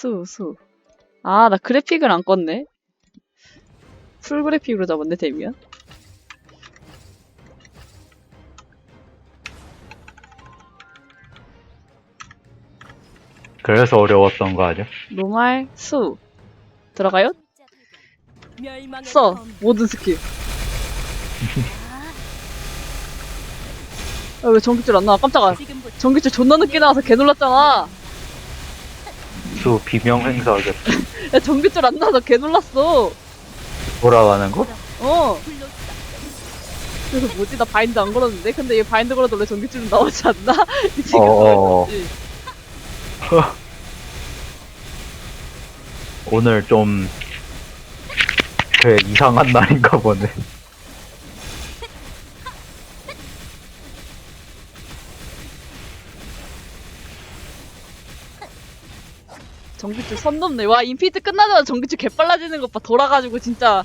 수, 수. 아, 나 그래픽을 안 껐네. 풀 그래픽으로 잡았네, 데미안. 그래서 어려웠던 거 아니야? 노말, 수. 들어가요? 써. 검. 모든 스킬. 아, 왜 전기줄 안 나와? 깜짝아. 전기줄 존나 늦게 나와서 개 놀랐잖아. 수 비명 행사하겠다. 야, 전기줄 안 나와서 개 놀랐어. 돌아가는 거? 어. 그래서 뭐지? 나 바인드 안 걸었는데? 근데 얘 바인드 걸어도 원래 전기줄은 나오지 않나? 지금 어어. 나왔지. 오늘 좀 그래 이상한 날인가 보네. 전기줄 선 넘네. 와, 인피트 끝나자마자 전기줄 개빨라지는 것 봐. 돌아가지고 진짜.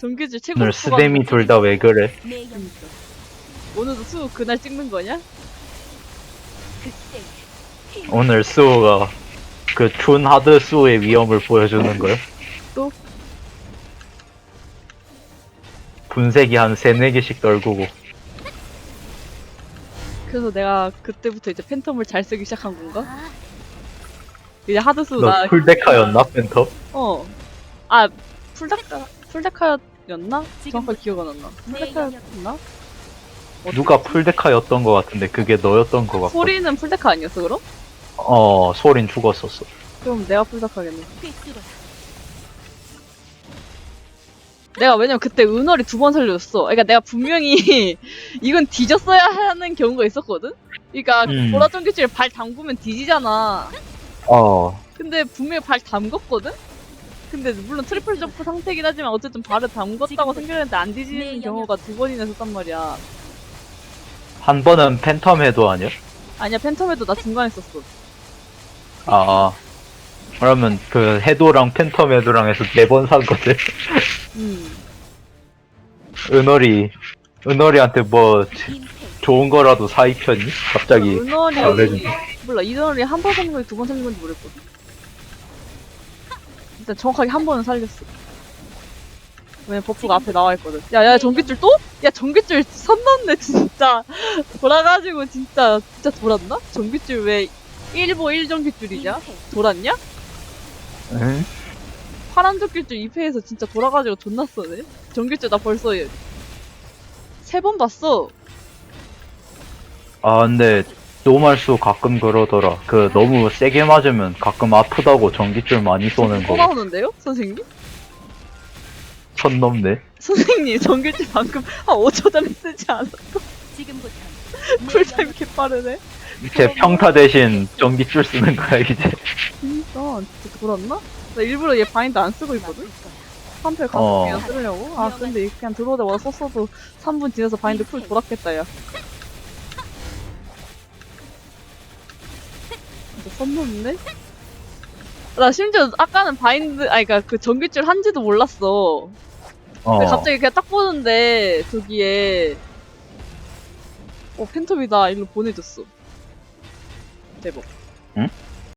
전기줄 최고. 오늘 속도가 스뎀이 둘 다 왜 그래? 오늘도 수 그날 찍는 거냐? 오늘 수호가 그툰 하드 수호의 위험을 보여주는 거요? 또? 분쇄기 한 세네 개씩 떨구고 그래서 내가 그때부터 이제 팬텀을 잘 쓰기 시작한 건가? 아, 이제 하드수 너 나. 풀데카였나 펜터? 어. 아, 풀데카, 풀데카였나? 정확하게 기억 안 나. 네, 풀데카였나? 누가 풀데카였던 것 같은데 그게 너였던 것 같고 소리는 풀데카 아니었어, 그럼? 어 소린 죽었었어 그럼 내가 풀데카겠네. 내가 왜냐면 그때 은월이 두 번 살려줬어. 그러니까 내가 분명히 이건 뒤졌어야 하는 경우가 있었거든? 그러니까 음. 보라전기줄 발 담그면 뒤지잖아. 어 근데 분명히 발 담궜거든? 근데 물론 트리플 점프 상태긴 하지만 어쨌든 발을 담궜다고 생각했는데 안 뒤지는 네, 경우가 두 번이나 있었단 말이야. 한 번은 팬텀 해도 아니야? 아니야 팬텀에도 나 중간에 썼어. 아 그러면 그 해도랑 팬텀 해도랑 해서 네번 샀거든 음. 은월이 은월이한테 뭐. 좋은 거라도 사 입혔니? 갑자기 은월이 알려준다 몰라 이은월이 한번 살린 건지 두번 살린 건지 모르겠거든. 일단 정확하게 한 번은 살렸어. 왜냐면 버프가 앞에 나와 있거든. 야야 전기줄 또? 야 전기줄 선 넘네 진짜. 돌아가지고 진짜 진짜 돌았나? 전기줄 왜 1보 1전기줄이냐? 임팩. 돌았냐? 응? 파란 전기줄 2패에서 진짜 돌아가지고 존나 써네. 전기줄 나 벌써 세 번 봤어. 아 근데 노말수 가끔 그러더라 그 너무 세게 맞으면 가끔 아프다고 전기줄 많이 쏘는 또 거 나오는데요? 선생님? 선 넘네 선생님 전기줄 방금 한 5초 전에 쓰지 않았어? 지금부터 쿨타임 개 빠르네. 제 평타 대신 전기줄 쓰는 거야 이제 진짜 진짜 돌았나? 나 일부러 얘 바인드 안 쓰고 있거든? 한패 가서 어. 그냥 쓰려고? 아 근데 이렇게 그냥 들어오자마자 썼어도 3분 지나서 바인드 쿨 돌았겠다 야 선 넘네? 나 심지어 아까는 바인드 아니 그니까 그 전기줄 한지도 몰랐어. 어. 근데 갑자기 그냥 딱 보는데 저기에 어 팬텀이다. 일로 보내줬어. 대박. 응?